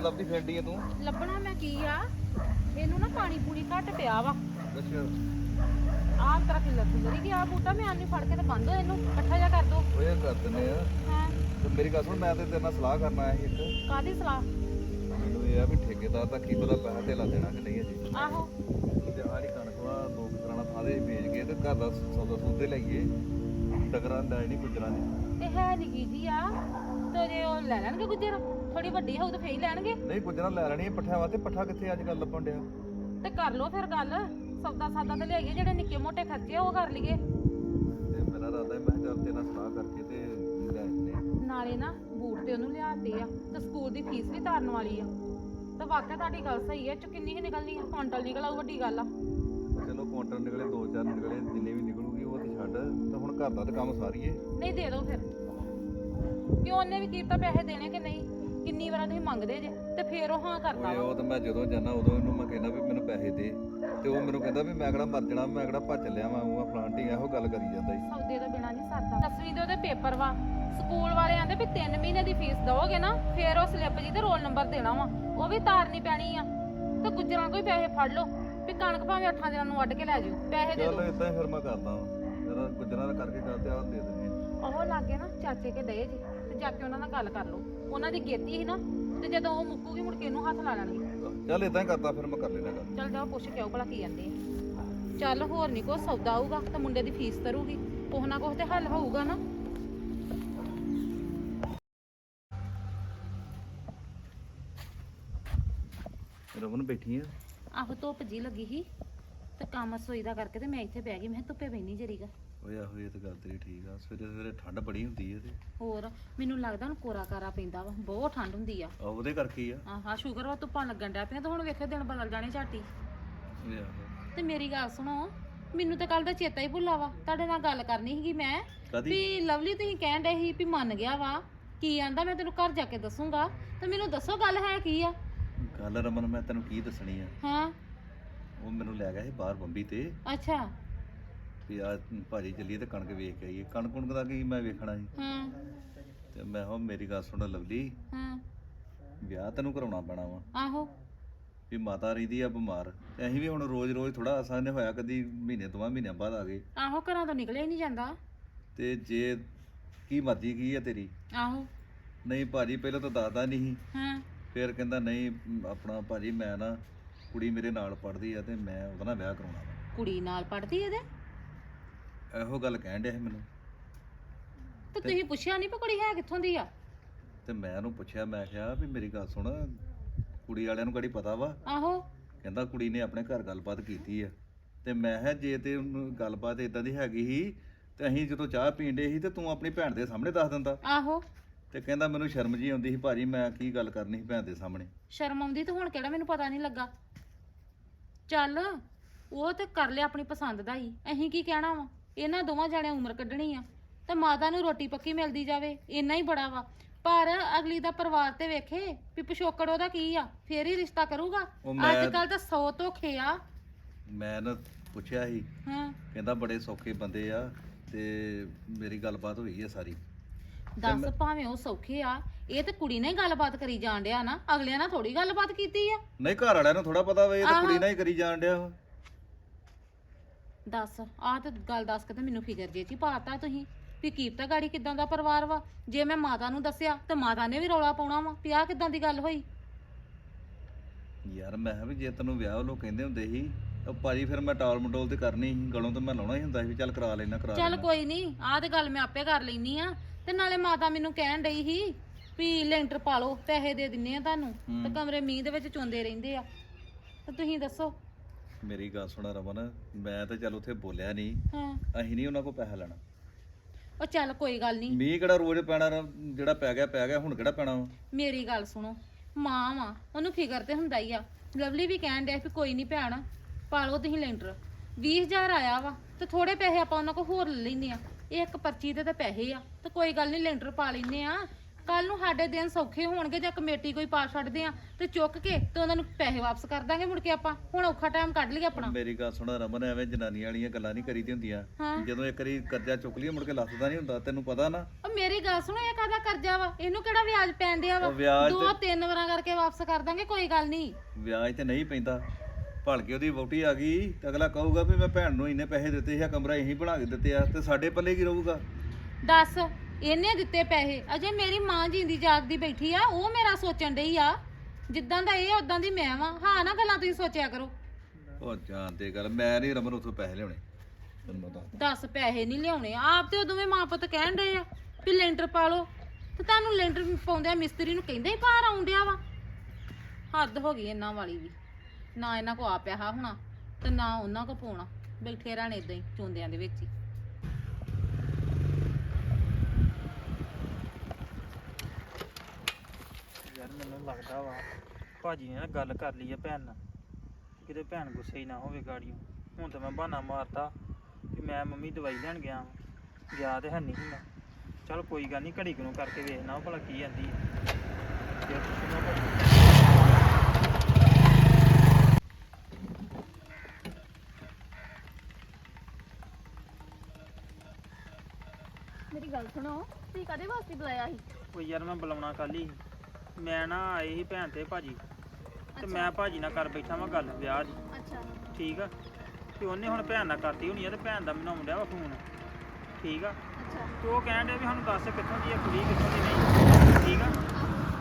ਕੀ ਲੱਭਦੀ ਫਿਰਦੀ ਐ ਤੂੰ? ਲੱਭਣਾ ਮੈਂ ਕੀ ਆ? ਇਹਨੂੰ ਨਾ ਪਾਣੀ ਪੂਰੀ ਘੱਟ ਪਿਆ ਵਾ। ਅੱਛਾ। ਆਹ ਤਰ੍ਹਾਂ ਕਿ ਲੱਗ ਰਹੀ ਗਿਆ ਬੂਟਾ ਮੈਂ ਆਨੀ ਫੜ ਕੇ ਤੇ ਬੰਦ ਹੋ ਇਹਨੂੰ ਇਕੱਠਾ ਜਾ ਕਰ ਦੋ। ਓਏ ਕਰ ਦਿੰਦੇ ਆ। ਹਾਂ? ਤੇ ਮੇਰੀ ਗੱਲ ਸੁਣ ਮੈਂ ਤੇ ਤੇਰੇ ਨਾਲ ਸਲਾਹ ਕਰਨ ਆਇਆ ਸੀ ਇੱਕ। ਕਾਦੀ ਸਲਾਹ? ਮੈਨੂੰ ਇਹ ਆ ਵੀ ਠੇਕੇਦਾਰ ਦਾ ਕੀ ਪਤਾ ਪੈਸਾ ਧੇਲਾ ਦੇਣਾ ਕਿ ਨਹੀਂ ਅਜੇ। ਆਹੋ। ਤੇ ਆੜੀ ਕਣਕ ਵਾ ਦੋ ਕੁ ਤਰ੍ਹਾਂ ਨਾਲ ਥਾਦੇ ਵੇਚ ਕੇ ਤੇ ਘਰ ਦਾ ਸੌਦਾ ਸੂਦੇ ਲਈਏ। ਟਕਰਾਂ ਲੈ ਨਹੀਂ ਗੁਜਰਾਂ ਨੇ ਇਹ ਹੈ ਨਿੱਕੀ ਜੀ ਆ? ਤੇ ਜੇ ਉਹ ਲੈ ਲੈਣਗੇ ਗੁੱਜਰ? ਥੋੜੀ ਵੱਡੀ ਹੋਊ ਤਾਂ ਫੇਰ ਹੀ ਲੈਣਗੇ। ਨਹੀਂ ਗੁਜਰਾਂ ਲੈ ਲੈਣੀ ਪੱਠਿਆਂ ਵਾਸਤੇ। ਪੱਠਾ ਕਿੱਥੇ ਅੱਜ ਕੱਲ ਲੱਭਣ ਡਿਆ? ਤੇ ਕਰ ਲੋ ਫਿਰ ਗੱਲ। ਸੌਦਾ ਸਾਦਾ ਤੇ ਲਿਆਈਏ ਜਿਹੜੇ ਨਿੱਕੇ ਮੋਟੇ ਖਰਚੇ ਆ ਉਹ ਕਰ ਲਈਏ। ਤੇ ਮੇਰਾ ਇਰਾਦਾ ਹੈ ਮੈਂ ਕਿਹਾ ਚੱਲ ਤੇਰੇ ਨਾਲ ਸਲਾਹ ਕਰਕੇ ਤੇ ਲੈ ਜੰਨੇ ਨਾਲੇ ਨਾ ਬੂਟ ਤੇ ਉਹਨੂੰ ਲਿਆਤੇ ਆ ਤੇ ਸਕੂਲ ਦੀ ਫੀਸ ਵੀ ਤਾਰਨ ਵਾਲੀ ਆ। ਤੇ ਵਾਕਿਆ ਤੁਹਾਡੀ ਗੱਲ ਸਹੀ ਹੈ ਚ ਕਿੰਨੀ ਕੁ ਨਿਕਲਣੀ ਆ? ਕੁਆਂਟਲ ਨਿਕਲ ਆਊ ਵੱਡੀ ਗੱਲ ਆ। ਚਲੋ ਕੁਆਂਟਲ ਨਿਕਲੇ ਦੋ ਚਾਰ ਨਿਕਲੇ ਜਿੰਨੇ ਵੀ ਨਿਕਲੂਗੀ ਉਹ ਤੇ ਛੱਡ। ਤੇ ਹੁਣ ਘਰ ਦਾ ਤੇ ਕੰਮ ਸਾਰੀਏ। ਨਹੀਂ ਦੇ ਦੋ ਫਿਰ। ਕਿਉਂ ਉਹਨੇ ਵੀ ਕੀਤਾ ਪੈਸੇ ਦੇਣੇ ਕਿ ਨਹੀਂ? ਕਿੰਨੀ ਵਾਰ ਤੁਸੀਂ ਮੰਗਦੇ ਜੇ ਤੇ ਫੇਰ ਉਹ ਹਾਂ ਕਰਦਾ ਓਏ ਵਾ। ਉਹ ਤਾਂ ਮੈਂ ਜਦੋਂ ਜਾਣਾ ਉਦੋਂ ਇਹਨੂੰ ਮੈਂ ਕਹਿੰਦਾ ਵੀ ਮੈਨੂੰ ਪੈਸੇ ਦੇ। ਤੇ ਉਹ ਮੈਨੂੰ ਕਹਿੰਦਾ ਵੀ ਮੈਂ ਕਿਹੜਾ ਮਰ ਜਾਣਾ ਮੈਂ ਕਿਹੜਾ ਭੱਜ ਲਿਆ ਮੈਂ ਉਹ ਫਲਾਂਟੀ ਇਹੋ ਗੱਲ ਕਰੀ ਜਾਂਦਾ ਸੀ। ਸੌਦੇ ਤੋਂ ਬਿਨਾ ਨਹੀਂ ਸਰਦਾ। ਦਸਵੀਂ ਦੇ ਉਹਦੇ ਪੇਪਰ ਵਾ। ਸਕੂਲ ਵਾਲੇ ਆਂਦੇ ਵੀ 3 ਮਹੀਨੇ ਦੀ ਫੀਸ ਦਵੋਗੇ ਨਾ ਫੇਰ ਉਹ ਸਲਿੱਪ ਜੀ ਤੇ ਰੋਲ ਨੰਬਰ ਦੇਣਾ ਵਾ। ਉਹ ਵੀ ਤਾਰਨੀ ਪੈਣੀ ਆ। ਤੇ ਗੁੱਜਰਾਂ ਕੋਈ ਪੈਸੇ ਫੜ ਲਓ। ਵੀ ਕਣਕ ਭਾਵੇਂ 8 ਦਿਨਾਂ ਨੂੰ ਵੱਢ ਕੇ ਲੈ ਜਾਓ ਪੈਸੇ ਦੇ ਚੱਲ ਦਿਓ। ਇਦਾਂ ਹੀ ਫਿਰ ਮੈਂ ਕਰਦਾ ਵਾਂ। ਜਰਾ ਗੁਜਰਾਂ ਦਾ ਕਰਕੇ ਗੱਲ ਤੇ ਆਹ ਦੇ ਦਿੰਦੇ ਆ। ਉਹ ਲਾਗੇ ਨਾ ਚਾਚੇ ਕੇ ਡਏ ਜੀ। ਜਾ ਕੇ ਉਹਨਾਂ ਨਾਲ ਗੱਲ ਕਰ ਲਓ। ਉਹਨਾਂ ਦੀ ਗੇਤੀ ਸੀ ਨਾ ਤੇ ਜਦੋਂ ਉਹ ਮੁੱਕੂਗੀ ਮੁੜ ਕੇ ਇਹਨੂੰ ਹੱਥ ਲਾ ਲੈਣਗੇ। ਚੱਲ ਇਦਾਂ ਹੀ ਕਰਦਾ ਫਿਰ ਮੈਂ ਕਰ ਲੈਣਾ ਗੱਲ। ਚੱਲ ਜਾਓ ਪੁੱਛ ਕੇ ਆਓ ਭਲਾ ਕੀ ਜਾਂਦੇ ਆ। ਚੱਲ ਹੋਰ ਨਹੀਂ ਕੋ ਸੌਦਾ ਆਊਗਾ ਤੇ ਮੁੰਡੇ ਦੀ ਫੀਸ ਤਰੂਗੀ। ਕੁਛ ਨਾ ਕੁਛ ਤੇ ਹੱਲ ਹੋਊਗਾ ਨਾ। ਰਮਨ ਬੈਠੀ ਆ। ਆਹੋ ਧੁੱਪ ਜੀ ਲੱਗੀ ਸੀ ਤੇ ਕੰਮ ਸੋਈ ਦਾ ਕਰਕੇ ਤੇ ਮੈਂ ਇੱਥੇ ਬਹਿ ਗਈ ਮੈਂ ਕਿਹਾ ਧੁੱਪੇ ਬੈਣੀ ਜਰੀਗਾ ਓਏ ਆਹੋ ਇਹ ਤਾਂ ਗੱਲ ਤੇਰੀ ਠੀਕ ਆ। ਸਵੇਰੇ ਸਵੇਰੇ ਠੰਡ ਬੜੀ ਹੁੰਦੀ ਹੈ ਤੇ। ਹੋਰ ਮੈਨੂੰ ਲੱਗਦਾ ਹੁਣ ਕੋਰਾ ਕਾਰਾ ਪੈਂਦਾ ਵਾ ਬਹੁਤ ਠੰਡ ਹੁੰਦੀ ਆ। ਆ ਉਹਦੇ ਕਰਕੇ ਹੀ ਆ। ਆਹਾ ਸ਼ੂਗਰ ਵਾ ਧੁੱਪਾਂ ਲੱਗਣ ਡਿਆ ਪਈਆਂ ਤੇ ਹੁਣ ਵੇਖੋ ਦਿਨ ਬਦਲ ਜਾਣੇ ਝਾਟੀ। ਓਏ ਆਹੋ ਤੇ ਮੇਰੀ ਗੱਲ ਸੁਣੋ ਮੈਨੂੰ ਤਾਂ ਕੱਲ ਦਾ ਚੇਤਾ ਹੀ ਭੁੱਲਾ ਵਾ ਤੁਹਾਡੇ ਨਾਲ ਗੱਲ ਕਰਨੀ ਸੀਗੀ ਮੈਂ। ਕਦੀ ਵੀ ਲਵਲੀ ਤੁਸੀਂ ਕਹਿਣ ਡਏ ਸੀ ਵੀ ਮੰਨ ਗਿਆ ਵਾ ਕੀ ਆਂਦਾ ਮੈਂ ਤੈਨੂੰ ਘਰ ਜਾ ਕੇ ਦੱਸੂਗਾ। ਤੇ ਮੈਨੂੰ ਦੱਸੋ ਗੱਲ ਹੈ ਕੀ ਆ? ਗੱਲ ਰਮਨ ਮੈਂ ਤੈਨੂੰ ਕੀ ਦੱਸਣੀ ਆ? ਹਾਂ। ਉਹ ਮੈਨੂੰ ਲੈ ਗਿਆ ਸੀ ਬਾਹਰ ਬੰਬੀ ਤੇ। ਅੱਛਾ। ਵੀ ਆ ਭਾਜੀ ਚੱਲੀਏ ਤੇ ਕਣਕ ਵੇਖ ਕੇ ਆਈਏ। ਕਣਕ ਕੁਣਕ ਦਾ ਕੀ ਮੈਂ ਵੇਖਣਾ ਸੀ ਹਾਂ। ਤੇ ਮੈਂ ਕਿਹਾ ਮੇਰੀ ਗੱਲ ਸੁਣ ਲਵਲੀ ਹਾਂ। ਵਿਆਹ ਤੈਨੂੰ ਕਰਾਉਣਾ ਪੈਣਾ ਵਾ। ਆਹੋ। ਵੀ ਮਾਤਾ ਰਹਿੰਦੀ ਆ ਬਿਮਾਰ। ਤੇ ਅਸੀਂ ਵੀ ਹੁਣ ਰੋਜ਼-ਰੋਜ਼ ਥੋੜਾ ਆਸਾਨ ਨੇ ਹੋਇਆ ਕਦੀ ਮਹੀਨੇ ਦੋ ਮਹੀਨਿਆਂ ਬਾਅਦ ਆ ਗਏ। ਆਹੋ ਘਰਾਂ ਤੋਂ ਨਿਕਲਿਆ ਹੀ ਨਹੀਂ ਜਾਂਦਾ। ਤੇ ਜੇ ਕੀ ਮਰਜ਼ੀ ਕੀ ਆ ਤੇਰੀ। ਆਹੋ। ਨਹੀਂ ਭਾਜੀ ਪਹਿਲਾਂ ਤਾਂ ਦੱਸਦਾ ਨਹੀਂ ਸੀ। ਹਾਂ। ਫਿਰ ਕਹਿੰਦਾ ਨਹੀਂ ਆਪਣਾ ਭਾਜੀ ਮੈਂ ਨਾ ਕੁੜੀ ਮੇਰੇ ਨਾਲ ਪੜ੍ਹਦੀ ਆ ਤੇ ਮੈਂ ਉਹਦਾ ਨਾਲ ਵਿਆਹ ਕਰਾਉਣਾ ਵਾ। ਕੁੜੀ ਨਾਲ ਪੜਦੀ ਇਹਦੇ ਇਹੋ ਗੱਲ ਕਹਿਣ ਡਿਆ ਸੀ ਮੈਨੂੰ। ਤੇ ਤੁਸੀਂ ਪੁੱਛਿਆ ਨਹੀਂ ਵੀ ਕੁੜੀ ਹੈ ਕਿੱਥੋਂ ਦੀ ਆ? ਤੇ ਮੈਂ ਉਹਨੂੰ ਪੁੱਛਿਆ ਮੈਂ ਕਿਹਾ ਵੀ ਮੇਰੀ ਗੱਲ ਸੁਣ ਕੁੜੀ ਵਾਲਿਆਂ ਨੂੰ ਕਿਹੜੀ ਪਤਾ ਵਾ? ਆਹੋ। ਕਹਿੰਦਾ ਕੁੜੀ ਨੇ ਆਪਣੇ ਘਰ ਗੱਲਬਾਤ ਕੀਤੀ ਆ। ਤੇ ਮੈਂ ਕਿਹਾ ਜੇ ਤੇ ਉਹਨੂੰ ਗੱਲਬਾਤ ਇਦਾਂ ਦੀ ਹੈਗੀ ਸੀ ਤੇ ਅਸੀਂ ਜਦੋਂ ਚਾਹ ਪੀਂਦੇ ਸੀ ਤੇ ਤੂੰ ਆਪਣੀ ਭੈਣ ਦੇ ਸਾਹਮਣੇ ਦੱਸ ਦਿੰਦਾ। ਆਹੋ। ਤੇ ਕਹਿੰਦਾ ਮੈਨੂੰ ਸ਼ਰਮ ਜੀ ਆਉਂਦੀ ਸੀ ਭਾਜੀ ਮੈਂ ਕੀ ਗੱਲ ਕਰਨੀ ਸੀ ਭੈਣ ਦੇ ਸਾਹਮਣੇ? ਸ਼ਰਮ ਆਉਂਦੀ ਤੇ ਹੁਣ ਕਿਹੜਾ ਮੈਨੂੰ ਪਤਾ ਨਹੀਂ ਲੱਗਾ। ਚੱਲ ਉਹ ਤੇ ਕਰ ਲਿਆ ਆਪਣੀ ਪਸੰਦ ਦਾ ਹੀ। ਅਹੀਂ ਕੀ ਕਹਿਣਾ ਵਾ? ਇਹਨਾਂ ਦੋਵਾਂ ਜਣਿਆਂ ਉਮਰ ਕੱਢਣੀ ਆ ਤੇ ਮਾਤਾ ਨੂੰ ਰੋਟੀ ਪੱਕੀ ਮਿਲਦੀ ਜਾਵੇ ਇੰਨਾ ਹੀ ਬੜਾ ਵਾ। ਪਰ ਅਗਲੀ ਦਾ ਪਰਿਵਾਰ ਤੇ ਵੇਖੇ ਵੀ ਪਿਛੋਕੜ ਉਹਦਾ ਕੀ ਆ ਫੇਰ ਹੀ ਰਿਸ਼ਤਾ ਕਰੂਗਾ। ਉਹ ਮੈਂ- ਅੱਜ ਕੱਲ ਤਾਂ 100 ਧੋਖੇ ਆ। ਮੈਂ ਨਾ ਪੁੱਛਿਆ ਸੀ ਹਾਂ। ਕਹਿੰਦਾ ਬੜੇ ਸੌਖੇ ਬੰਦੇ ਆ ਤੇ ਮੇਰੀ ਗੱਲਬਾਤ ਹੋਈ ਹੈ ਸਾਰੀ। ਦੱਸ ਭਾਵੇਂ ਉਹ ਸੌਖੇ ਆ ਇਹ ਤੇ ਕੁੜੀ ਨੇ ਗੱਲਬਾਤ ਕਰੀ ਜਾਣ ਡਿਆ ਨਾ ਅਗਲਿਆਂ ਨਾਲ ਥੋੜੀ ਗੱਲਬਾਤ ਕੀਤੀ ਆ। ਨਹੀਂ ਘਰ ਵਾਲਿਆਂ ਨੂੰ ਥੋੜਾ ਪਤਾ ਵਾ ਇਹ ਤਾਂ। ਕੁੜੀ ਨਾਲ ਹੀ ਕਰੀ ਜਾਣ ਡਿਆ ਵਾ। ਦੱਸ ਆਹ ਤੇ ਗੱਲ ਦੱਸ ਕੇ ਤੇ ਮੈਨੂੰ ਫਿਕਰ ਜੇ ਚ ਹੀ ਪਾਤਾ ਤੁਸੀਂ ਵੀ ਕੀਪਤਾ ਗਾੜੀ ਕਿਦਾਂ ਦਾ ਪਰਿਵਾਰ ਵਾ? ਜੇ ਮੈਂ ਮਾਤਾ ਨੂੰ ਦੱਸਿਆ ਤੇ ਮਾਤਾ ਨੇ ਵੀ ਰੌਲਾ ਪਾਉਣਾ ਵਾ ਵੀ ਆਹ ਕਿਦਾਂ ਦੀ ਗੱਲ ਹੋਈ? ਯਾਰ ਮੈਂ ਕਿਹਾ ਵੀ ਜੇ ਤੈਨੂੰ ਵਿਆਹ ਵੱਲੋਂ ਕਹਿੰਦੇ ਹੁੰਦੇ ਸੀ ਤਾਂ ਭਾਜੀ ਫਿਰ ਮੈਂ ਟਾਲ ਮਟੋਲ ਤੇ ਕਰਨੀ ਸੀ ਗਲੋਂ ਤਾਂ ਮੈਂ ਲਾਉਣਾ ਹੀ ਹੁੰਦਾ ਸੀ ਵੀ ਚੱਲ ਕਰਾ ਲੈਣਾ ਕਰਾ ਚੱਲ ਲੈਣਾ ਕੋਈ ਨਹੀਂ ਆਹ ਤੇ ਗੱਲ ਮੈਂ ਆਪੇ ਕਰ ਲੈਨੀ ਆ ਤੇ ਨਾਲੇ ਮਾਤਾ ਮੈਨੂੰ ਕਹਿਣ ਡਈ ਸੀ ਵੀ ਲੈਂਟਰ ਪਾ ਲਓ ਪੈਸੇ ਦੇ ਦਿੰਨੇ ਆ ਤੁਹਾਨੂੰ। ਤੇ ਕਮਰੇ ਮੀਂਹ ਦੇ ਵਿੱਚ ਚੋਂਦੇ ਰਹਿੰਦੇ ਆ। ਤੇ ਤੁਸੀਂ ਦੱਸੋ ਮੇਰੀ ਗੱਲ ਸੁਣ ਰਮਨ ਮੈਂ ਤਾਂ ਚੱਲ ਉੱਥੇ ਬੋਲਿਆ ਨਹੀਂ। ਹਾਂ। ਅਸੀਂ ਨਹੀਂ ਉਹਨਾਂ ਕੋਲ ਪੈਸਾ ਲੈਣਾ। ਉਹ ਚੱਲ ਕੋਈ ਗੱਲ ਨਹੀਂ। ਮੀਂਹ ਕਿਹੜਾ ਰੋਜ਼ ਪੈਣਾ ਰ- ਜਿਹੜਾ ਪੈ ਗਿਆ ਪੈ ਗਿਆ ਹੁਣ ਕਿਹੜਾ ਪੈਣਾ ਵਾ? ਮੇਰੀ ਗੱਲ ਸੁਣੋ ਮਾਂ ਵਾ ਉਹਨੂੰ ਫਿਕਰ ਤੇ ਹੁੰਦਾ ਹੀ ਆ। ਲਵਲੀ ਵੀ ਕਹਿਣ ਡਿਆ ਵੀ ਕੋਈ ਨਹੀਂ ਭੈਣ ਪਾ ਲਓ ਤੁਸੀਂ ਲੈਂਟਰ। 20000 ਆਇਆ ਵਾ ਤੇ ਥੋੜੇ ਪੈਸੇ ਆਪਾਂ ਉਹਨਾਂ ਕੋਲ ਹੋਰ ਲੈ ਲੈਨੇ ਆ। ਇਹ ਇੱਕ ਪਰਚੀ ਦੇ ਤਾਂ ਪੈਸੇ ਆ ਤੇ ਕੋਈ ਗੱਲ ਨਹੀਂ ਲੈਂਟਰ ਪਾ ਲੈਨੇ ਆ। ਕੱਲ ਨੂੰ ਸਾਡੇ ਦਿਨ ਸੌਖੇ ਹੋਣਗੇ ਜਾਂ ਕਮੇਟੀ ਕੋਈ ਪਾ ਛੱਡਦੇ ਆ ਤੇ ਚੁੱਕ ਕੇ ਤੇ ਉਹਨਾਂ ਨੂੰ ਪੈਸੇ ਵਾਪਸ ਕਰ ਦਾਂਗੇ ਮੁੜ ਕੇ ਆਪਾਂ। ਹੁਣ ਔਖਾ ਟਾਈਮ ਕੱਢ ਲਈਏ ਆਪਣਾ। ਮੇਰੀ ਗੱਲ ਸੁਣ ਰਮਨ ਐਵੇਂ ਜਨਾਨੀਆਂ ਵਾਲੀਆਂ ਗੱਲਾਂ ਨਹੀਂ ਕਰੀਦੀ ਹੁੰਦੀਆਂ। ਹਾਂ। ਜਦੋਂ ਇੱਕ ਵਾਰੀ ਕਰਜ਼ਾ ਚੁੱਕ ਲਈਏ ਮੁੜ ਕੇ ਲੱਥਦਾ ਨਹੀਂ ਹੁੰਦਾ ਤੈਨੂੰ ਪਤਾ ਨਾ। ਉਹ ਮੇਰੀ ਗੱਲ ਸੁਣੋ ਇਹ ਕਾਹਦਾ ਕਰਜ਼ਾ ਵਾ? ਇਹਨੂੰ ਕਿਹੜਾ ਵਿਆਜ ਪੈਣ ਡਿਆ ਵਾ? ਉਹ ਵਿਆਜ ਦੋ ਤਿੰਨ ਵਾਰਾਂ ਕਰਕੇ ਵਾਪਸ ਕਰ ਦਾਂਗੇ ਕੋਈ ਗੱਲ ਨਹੀਂ। ਵਿਆਜ ਤੇ ਨਹੀਂ ਪੈਂਦਾ। ਭਲ ਕੇ ਉਹਦੀ ਵੋਟੀ ਆ ਗਈ ਤੇ ਅਗਲਾ ਕਹੂਗਾ ਵੀ ਮੈਂ ਭੈਣ ਨੂੰ ਇੰਨੇ ਪੈਸੇ ਦਿੱਤੇ ਸੀ ਆ ਕਮਰਾ ਇਹੀ ਬਣਾ ਕੇ ਦਿੱਤੇ ਆ ਤੇ ਸਾਡੇ ਪੱਲੇ ਕੀ ਰਹੂਗਾ? ਦੱਸ। ਇਹਨੇ ਦਿੱਤੇ ਪੈਸੇ। ਅਜੇ ਮੇਰੀ ਮਾਂ ਜਿੰਦੀ ਜਾਗਦੀ ਬੈਠੀ ਆ ਉਹ ਮੇਰਾ ਸੋਚਣ ਡਈ ਆ। ਜਿੱਦਾਂ ਦਾ ਇਹ ਉਦਾਂ ਦੀ ਮੈਂ ਵਾਂ। ਹਾਂ ਨਾ ਗੱਲਾਂ ਤੁਸੀਂ ਸੋਚਿਆ ਕਰੋ। ਉਹ ਜਾਣ ਤੇ ਗੱਲ ਮੈਂ ਨਹੀਂ ਰਮਨ ਉਥੋਂ ਪੈਸੇ ਲਿਆਉਣੇ। ਤੈਨੂੰ ਪੈਸੇ ਨਹੀਂ ਲਿਆਉਣੇ। ਆਪ ਤੇ ਉਦੋਂ ਵੀ ਮਾਂ ਪੁੱਤ ਕਹਿਣ ਡਏ ਆ ਵੀ ਲੈਂਟਰ ਪਾ ਲਓ। ਤੇ ਤੁਹਾਨੂੰ ਲੈਂਟਰ ਪਾਉਂਦਿਆਂ ਮਿਸਤਰੀ ਨੂੰ ਕਹਿੰਦੇ ਹੀ ਬਾਹਰ ਆਉਂਦਿਆ ਵਾ। ਹੱਦ ਹੋ ਗਈ ਇਹਨਾਂ ਵਾਲੀ ਵੀ। ਨਾ ਇਹਨਾਂ ਕੋ ਆ ਪਿਆ ਹੋਣਾ ਤੇ ਨਾ ਉਹਨਾਂ ਕੋ ਪਾਉਣਾ। ਬੈਠੇ ਰਹਿਣ ਇਦਾਂ ਹੀ ਚੁੰਦਿਆਂ ਦੇ ਵਿੱਚ ਹੀ ਯਾਰ ਮੈਨੂੰ ਲੱਗਦਾ ਵਾ। ਭਾਜੀ ਨੇ ਨਾ ਗੱਲ ਕਰ ਲਈ ਆ ਭੈਣ ਨਾਲ। ਕਿਤੇ ਭੈਣ ਗੁੱਸੇ ਹੀ ਨਾ ਹੋਵੇ ਗਾੜੀਆਂ ਹੁਣ ਤਾਂ ਮੈਂ ਬਹਾਨਾ ਮਾਰਤਾ ਕਿ ਮੈਂ ਮੰਮੀ ਦਵਾਈ ਲੈਣ ਗਿਆ ਵਾਂ। ਗਿਆ ਤੇ ਹੈ ਨਹੀਂ ਸੀ ਮੈਂ। ਚਲ ਕੋਈ ਗੱਲ ਨਹੀਂ ਘੜੀ ਕੁ ਨੂੰ ਕਰਕੇ ਵੇਖਣਾ ਭਲਾ ਕੀ ਜਾਂਦੀ ਹੈ ਜੇ ਤੁਸੀਂ ਨਾ ਭਾਜੀ। ਮੇਰੀ ਗੱਲ ਸੁਣੋ ਤੁਸੀਂ ਕਦੇ ਵਾਸਤੇ ਬੁਲਾਇਆ ਸੀ? ਕੋਈ ਯਾਰ ਮੈਂ ਬੁਲਾਉਣਾ ਕੱਲ ਹੀ। ਮੈਂ ਨਾ ਆਏ ਸੀ ਭੈਣ ਤੇ ਭਾਜੀ ਤੇ ਮੈਂ ਭਾਜੀ ਨਾਲ ਕਰ ਬੈਠਾ ਵਾਂ ਗੱਲ ਵਿਆਹ ਦੀ। ਅੱਛਾ। ਠੀਕ ਆ? ਤੇ ਉਹਨੇ ਹੁਣ ਭੈਣ ਨਾਲ ਕਰਤੀ ਹੋਣੀ ਆ ਤੇ ਭੈਣ ਦਾ ਮੈਨੂੰ ਆਉਂਦਿਆ ਵਾ ਫੋਨ। ਠੀਕ ਆ? ਅੱਛਾ। ਤੇ ਉਹ ਕਹਿਣ ਡਿਆ ਵੀ ਸਾਨੂੰ ਦੱਸ ਕਿੱਥੋਂ ਦੀ ਆ ਕੁੜੀ ਕਿੱਥੋਂ ਦੀ ਨਹੀਂ। ਠੀਕ ਆ?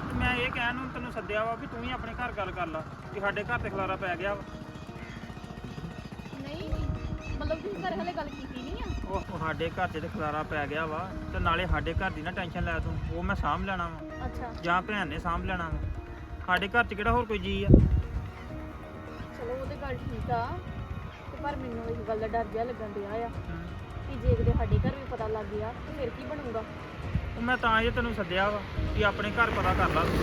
ਤੇ ਮੈਂ ਇਹ ਕਹਿਣ ਨੂੰ ਤੈਨੂੰ ਸੱਦਿਆ ਵਾ ਵੀ ਤੂੰ ਹੀ ਆਪਣੇ ਘਰ ਗੱਲ ਕਰ ਲਾ ਕਿ ਸਾਡੇ ਘਰ ਤੇ ਖਲਾਰਾ ਪੈ ਗਿਆ ਵਾ। ਨਹੀਂ ਮਤਲਬ ਤੁਸੀਂ ਘਰੇ ਹਲੇ ਗੱਲ ਕੀਤੀ ਨਹੀਂ ਆ? ਉਹ ਸਾਡੇ ਘਰ 'ਚ ਤੇ ਖਲਾਰਾ ਪੈ ਗਿਆ ਵਾ ਤੇ ਨਾਲੇ ਸਾਡੇ ਘਰ ਦੀ ਨਾ ਟੈਨਸ਼ਨ ਲੈ ਤੂੰ ਉਹ ਮੈਂ ਸਾਂਭ ਲੈਣਾ ਵਾ। ਅੱਛਾ। ਜਾਂ ਭੈਣ ਨੇ ਸਾਂਭ ਲੈਣਾ ਵਾ। ਸਾਡੇ ਘਰ 'ਚ ਕਿਹੜਾ ਹੋਰ ਕੋਈ ਜੀ ਆ? ਚਲੋ ਉਹ ਤੇ ਗੱਲ ਠੀਕ ਆ। ਤੇ ਪਰ ਮੈਨੂੰ ਇਸ ਗੱਲ ਦਾ ਡਰ ਜਿਹਾ ਲੱਗਣ ਡਿਆ ਆ। ਕਿ ਜੇ ਕਿਤੇ ਸਾਡੇ ਘਰ ਵੀ ਪਤਾ ਲੱਗ ਗਿਆ ਤੇ ਫਿਰ ਕੀ ਬਣੂਗਾ? ਉਹ ਮੈਂ ਤਾਂ ਇਹ ਤੈਨੂੰ ਸੱਦਿਆ ਵਾ ਕਿ ਆਪਣੇ ਘਰ ਪਤਾ ਕਰ ਲਾ ਤੂੰ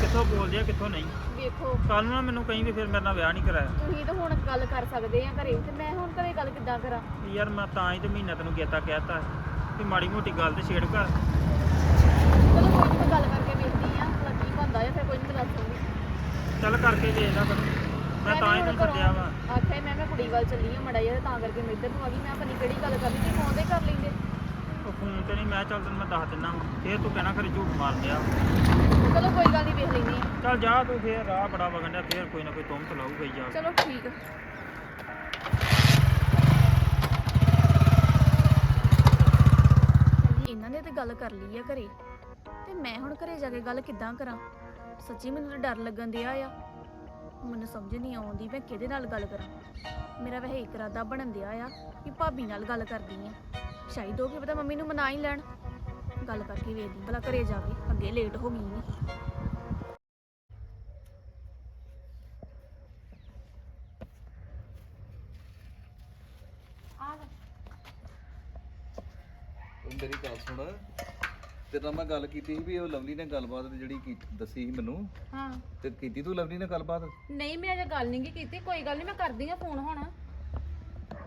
ਕਿੱਥੋਂ ਬੋਲਦੇ ਆ ਕਿੱਥੋਂ ਨਹੀਂ। ਵੇਖੋ। ਕੱਲ ਨੂੰ ਨਾ ਮੈਨੂੰ ਕਹੀਂ ਵੀ ਫਿਰ ਮੇਰੇ ਨਾਲ ਵਿਆਹ ਨਹੀਂ ਕਰਾਇਆ। ਤੁਸੀਂ ਤਾਂ ਹੁਣ ਗੱਲ ਕਰ ਸਕਦੇ ਆ ਘਰੇ ਤੇ ਮੈਂ ਹੁਣ ਘਰੇ ਗੱਲ ਕਿੱਦਾਂ ਕਰਾਂ? ਯਾਰ ਮੈਂ ਤਾਂ ਹੀ ਤੇ ਮਹੀਨਾ ਤੈਨੂੰ ਗੇਤਾ ਕਹਿਤਾ ਕਿ ਮਾੜੀ ਮੋਟੀ ਗੱਲ ਤੇ ਛੇੜ ਕਰ। ਚਲੋ ਕੋਈ ਨਹੀਂ ਮੈਂ ਗੱਲ ਕਰਕੇ ਵੇਖਦੀ ਆ ਭਲਾ ਕੀ ਬਣਦਾ ਆ ਫਿਰ ਕੋਈ ਨਹੀਂ ਦੱਸ ਦੂੰਗੀ। ਚੱਲ ਕਰਕੇ ਵੇਖ ਲੈ ਫਿਰ। ਮੈਂ ਤਾਂ ਹੀ ਤੈਨੂੰ ਸੱਦਿਆ ਵਾ। ਆਖਿਆ ਮੈਂ ਮੈਂ ਕੁੜੀ ਵੱਲ ਚੱਲੀ ਆ ਮੜਾ ਜਿਹਾ ਤਾਂ ਕਰਕੇ ਮੈਂ ਇੱਧਰ ਨੂੰ ਆ ਗਈ। ਮੈਂ ਪਤਾ ਨੀ ਕਿਹੜੀ ਗੱਲ ਕਰਨੀ ਸੀ ਫੋਨ ਤੇ ਕਰ ਉਹ ਫੋਨ ਤੇ ਨਹੀਂ ਮੈਂ ਚੱਲ ਤੈਨੂੰ ਮੈਂ ਦੱਸ ਦਿੰਦਾ ਫੇਰ ਤੂੰ ਕਹਿਣਾ ਖਰੇ ਝੂਠ ਮਾਰ ਲਿਆ ਚਲੋ ਕੋਈ ਗੱਲ ਨਹੀਂ ਵੇਖ ਆ ਚੱਲ ਜਾ ਤੂੰ ਫੇਰ ਰਾਹ ਬੜਾ ਵਗਣ ਡਿਆ ਫੇਰ ਕੋਈ ਨਾ ਕੋਈ ਤੁਮ ਚਲਾਊਗਾ ਹੀ ਜਾ ਚਲੋ ਠੀਕ ਆ। ਇਹਨਾਂ ਨੇ ਤੇ ਗੱਲ ਕਰ ਲਈ ਆ ਘਰੇ। ਤੇ ਮੈਂ ਹੁਣ ਘਰੇ ਜਾ ਕੇ ਗੱਲ ਕਿੱਦਾਂ ਕਰਾਂ? ਸੱਚੀ ਮੈਨੂੰ ਤਾਂ ਡਰ ਲੱਗਣ ਦਿਆ ਆ। ਮੈਨੂੰ ਸਮਝ ਨਹੀਂ ਆਉਂਦੀ ਮੈਂ ਕਿਹਦੇ ਨਾਲ ਗੱਲ ਕਰਾਂ। ਮੇਰਾ ਵੈਸੇ ਇੱਕ ਇਰਾਦਾ ਬਣਨ ਦਿਆ ਆ ਕਿ ਭਾਬੀ ਨਾਲ ਗੱਲ ਕਰਦੀ ਆ। ਸ਼ਾਇਦ ਉਹ ਕੀ ਪਤਾ ਮੰਮੀ ਨੂੰ ਮਨਾ ਹੀ ਲੈਣ। ਗੱਲ ਕਰਕੇ ਵੇਖਦੀ ਭਲਾ ਘਰੇ ਜਾ ਕੇ ਅੱਗੇ ਲੇਟ ਹੋ ਗਈ। ਉਹ ਮੇਰੀ ਗੱਲ ਸੁਣ। ਤੇਰੇ ਨਾਲ ਮੈਂ ਗੱਲ ਕੀਤੀ ਸੀ ਵੀ ਉਹ ਲਵਲੀ ਨੇ ਗੱਲਬਾਤ ਜਿਹੜੀ ਕੀ ਦੱਸੀ ਸੀ ਮੈਨੂੰ। ਹਾਂ। ਤੇ ਕੀਤੀ ਤੂੰ ਲਵਲੀ ਨਾਲ ਗੱਲਬਾਤ? ਨਹੀਂ ਮੈਂ ਅਜੇ ਗੱਲ ਨਹੀਂ ਕੀਤੀ ਕੋਈ ਗੱਲ ਨਹੀਂ ਮੈਂ ਕਰਦੀ ਆ ਫੋਨ ਹੁਣ।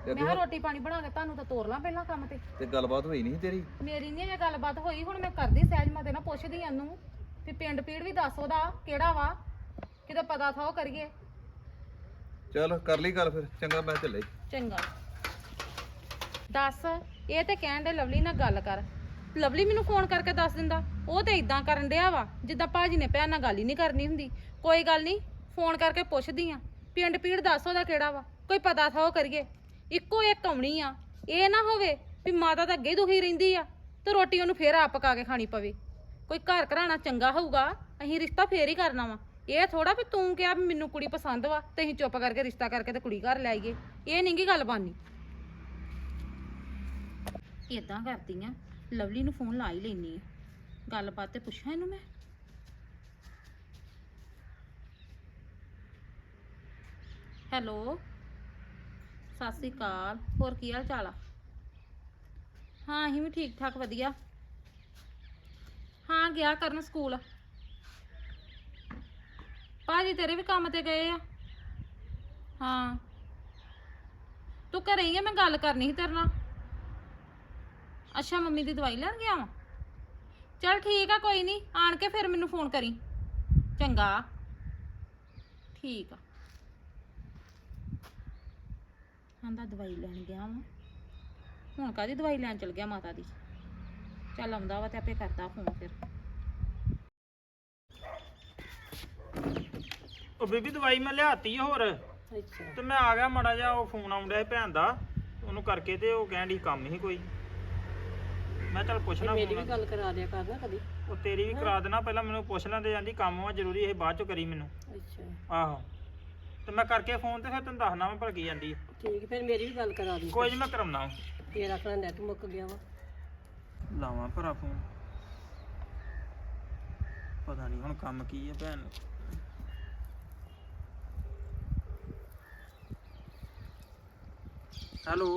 ਤੇ ਮੈਂ ਕਿਹਾ ਰੋਟੀ ਪਾਣੀ ਬਣਾ ਕੇ ਤੁਹਾਨੂੰ ਤਾਂ ਤੋਰ ਲਾਂ ਪਹਿਲਾਂ ਕੰਮ ਤੇ। ਤੇ ਗੱਲਬਾਤ ਹੋਈ ਨਹੀਂ ਸੀ ਤੇਰੀ? ਮੇਰੀ ਨਹੀਂ ਅਜੇ ਗੱਲਬਾਤ ਹੋਈ ਹੁਣ ਮੈਂ ਕਰਦੀ ਸਹਿਜ ਮਤੇ ਨਾਲ ਪੁੱਛਦੀ ਆ ਨੂੰ ਵੀ ਪਿੰਡ ਪੀੜ ਵੀ ਦੱਸ ਉਹਦਾ ਕਿਹੜਾ ਵਾ? ਕਿਤੇ ਪਤਾ ਥਾ ਉਹ ਕਰੀਏ। ਚੱਲ ਕਰ ਲਈ ਗੱਲ ਫਿਰ। ਚੰਗਾ ਮੈਂ ਚੱਲੇ ਚੰਗਾ। ਦੱਸ ਇਹ ਤੇ ਕਹਿਣ ਦੇ ਲਵਲੀ ਨਾਲ ਗੱਲ ਕਰ। ਲਵਲੀ ਮੈਨੂੰ ਫੋਨ ਕਰਕੇ ਦੱਸ ਦਿੰਦਾ ਉਹ ਤੇ ਇਦਾਂ ਕਰਨ ਡਿਆ ਵਾ ਜਿੱਦਾਂ ਭਾਜੀ ਨੇ ਭੈਣ ਨਾਲ ਗੱਲ ਹੀ ਨਹੀਂ ਕਰਨੀ ਹੁੰਦੀ। ਕੋਈ ਗੱਲ ਨਹੀਂ ਫੋਨ ਕਰਕੇ ਪੁੱਛਦੀ ਆ। ਪਿੰਡ ਪੀੜ ਦੱਸ ਉਹਦਾ ਕਿਹੜਾ ਵਾ? ਕੋਈ ਪਤਾ ਥਾ ਉਹ ਕਰੀਏ। ਇੱਕੋ ਇੱਕ ਆਉਣੀ ਆ, ਇਹ ਨਾ ਹੋਵੇ ਵੀ ਮਾਤਾ ਤਾਂ ਅੱਗੇ ਹੀ ਦੁਖੀ ਰਹਿੰਦੀ ਆ, ਤੇ ਰੋਟੀ ਉਹਨੂੰ ਫੇਰ ਆਪ ਪਕਾ ਕੇ ਖਾਣੀ ਪਵੇ। ਕੋਈ ਘਰ ਘਰਾਣਾ ਚੰਗਾ ਹੋਊਗਾ, ਅਸੀਂ ਰਿਸ਼ਤਾ ਫੇਰ ਹੀ ਕਰਨਾ ਵਾ। ਇਹ ਥੋੜਾ ਵੀ ਤੂੰ ਕਿਹਾ ਵੀ ਮੈਨੂੰ ਕੁੜੀ ਪਸੰਦ ਵਾ, ਤੇ ਅਸੀਂ ਚੁੱਪ ਕਰਕੇ ਰਿਸ਼ਤਾ ਕਰਕੇ ਤੇ ਕੁੜੀ ਘਰ ਲੈ ਆਈਏ। ਇਹ ਨਹੀਂਗੀ ਗੱਲ ਬਾਨੀ ਇਦਾਂ ਕਰਦੀ ਆ, ਲਵਲੀ ਨੂੰ ਫੋਨ ਲਾ ਹੀ ਲੈਣੀ ਆ। ਗੱਲਬਾਤ ਤੇ ਪੁੱਛਾਂ ਇਹਨੂੰ ਮੈਂ? ਹੈਲੋ? ਸਤਿ ਸ੍ਰੀ ਅਕਾਲ। ਹੋਰ ਕੀ ਹਾਲ ਚਾਲ ਆ? ਹਾਂ, ਅਸੀਂ ਵੀ ਠੀਕ ਠਾਕ, ਵਧੀਆ। ਹਾਂ, ਗਿਆ ਕਰਨ ਸਕੂਲ। ਭਾਜੀ, ਤੇਰੇ ਵੀ ਕੰਮ ਤੇ ਗਏ ਆ? ਹਾਂ। ਤੂੰ ਘਰੇ ਹੀ ਆ? ਮੈਂ ਗੱਲ ਕਰਨੀ ਸੀ ਤੇਰੇ ਨਾਲ। ਅੱਛਾ, ਮੰਮੀ ਦੀ ਦਵਾਈ ਲੈਣ ਗਿਆ ਵਾਂ? ਚਲ ਠੀਕ ਆ, ਕੋਈ ਨਹੀਂ। ਆਣ ਕੇ ਫਿਰ ਮੈਨੂੰ ਫੋਨ ਕਰੀ। ਚੰਗਾ। ਠੀਕ ਆ। ਆਂਦਾ ਦਵਾਈ ਲੈਣ ਗਿਆ ਵਾ। ਹੁਣ ਕਾਦੀ ਦਵਾਈ ਲੈਣ ਚਲ ਗਿਆ ਮਾਤਾ ਦੀ? ਚੱਲ ਆਉਂਦਾ ਵਾ ਤੇ ਆਪੇ ਕਰਦਾ ਫੋਨ ਫਿਰ। ਉਹ ਬੀਬੀ ਦਵਾਈ ਮੈਂ ਲਿਆਤੀ ਆ ਹੋਰ। ਤੇ ਮੈਂ ਆ ਗਿਆ ਮੜਾ ਜਾ ਉਹ ਫੋਨ ਆਉਂਦਾ ਭੈਣ ਦਾ। ਉਹਨੂੰ ਕਰਕੇ ਤੇ ਉਹ ਕਹਿਣ ਦੀ ਕੰਮ ਹੀ ਕੋਈ। ਮੈਂ ਚੱਲ ਪੁੱਛਣਾ ਮੇਰੀ ਵੀ ਗੱਲ ਕਰਾ ਦਿਆ ਕਰਨਾ ਕਦੀ। ਉਹ ਤੇਰੀ ਵੀ ਕਰਾ ਦੇਣਾ ਪਹਿਲਾਂ ਮੈਨੂੰ ਪੁੱਛ ਲੈਂਦੇ ਜਾਂਦੀ ਕੰਮ ਵਾ ਜ਼ਰੂਰੀ ਇਹ ਬਾਅਦ ਚ ਕਰੀ ਮੈਨੂੰ। ਅੱਛਾ। ਆਹੋ। ਤੇ ਮੈਂ ਕਰਕੇ ਫੋਨ ਤੇ ਫਿਰ ਤੈਨੂੰ ਦੱਸਣਾ ਮੈਂ ਭਲ ਕੀ ਜਾਂਦੀ ਆ। ਠੀਕ ਫਿਰ ਮੇਰੀ ਵੀ ਗੱਲ ਕਰਾ ਦੀ ਕੋਈ ਨਹੀਂ ਮੈਂ ਕਰਾਉਣਾ ਤੇਰਾ ਆਪਣਾ ਨੈਟ ਮੁੱਕ ਗਿਆ ਵਾ। ਲਾਵਾਂ ਭਰਾ ਫੋਨ। ਪਤਾ ਨਹੀਂ ਹੁਣ ਕੰਮ ਕੀ ਹੈ ਭੈਣ ਨੂੰ ਹੈਲੋ।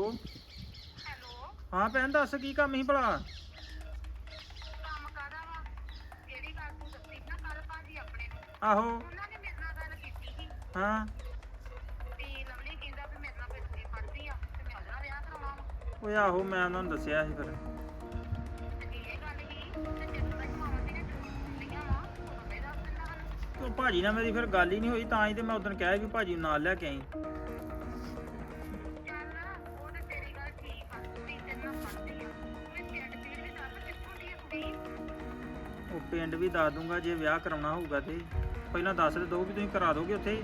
ਹੈਲੋ। ਹਾਂ ਭੈਣ ਦੱਸ ਕੀ ਕੰਮ ਸੀ ਭਲਾ? ਕੰਮ ਕਾਦਾ ਵਾ? ਜਿਹੜੀ ਗੱਲ ਤੂੰ ਦੱਸੀ? ਨਾ ਕੱਲ ਭਾਜੀ ਆਪਣੇ ਨੂੰ। ਆਹੋ। ਉਹਨਾਂ ਨੇ ਮੇਰੇ ਨਾਲ ਗੱਲ ਕੀਤੀ ਸੀ। ਹਾਂ। ਓਏ ਆਹੋ, ਮੈਂ ਉਹਨਾਂ ਨੂੰ ਦੱਸਿਆ ਸੀ ਫਿਰ। ਉਹ ਭਾਜੀ ਨਾਲ ਮੇਰੀ ਫਿਰ ਗੱਲ ਹੀ ਨਹੀਂ ਹੋਈ, ਤਾਂ ਹੀ ਤੇ ਮੈਂ ਉਦੋਂ ਕਿਹਾ ਵੀ ਭਾਜੀ ਨੂੰ ਨਾਲ ਲੈ ਕੇ ਆਈ। ਉਹ ਪਿੰਡ ਵੀ ਦੱਸ ਉਹ ਪਿੰਡ ਵੀ ਦੱਸ ਦੂੰਗਾ, ਜੇ ਵਿਆਹ ਕਰਾਉਣਾ ਹੋਊਗਾ ਤੇ। ਪਹਿਲਾਂ ਦੱਸ ਦੇ ਦੋ ਵੀ ਤੁਸੀਂ ਕਰਾ ਦੋਗੇ ਉੱਥੇ।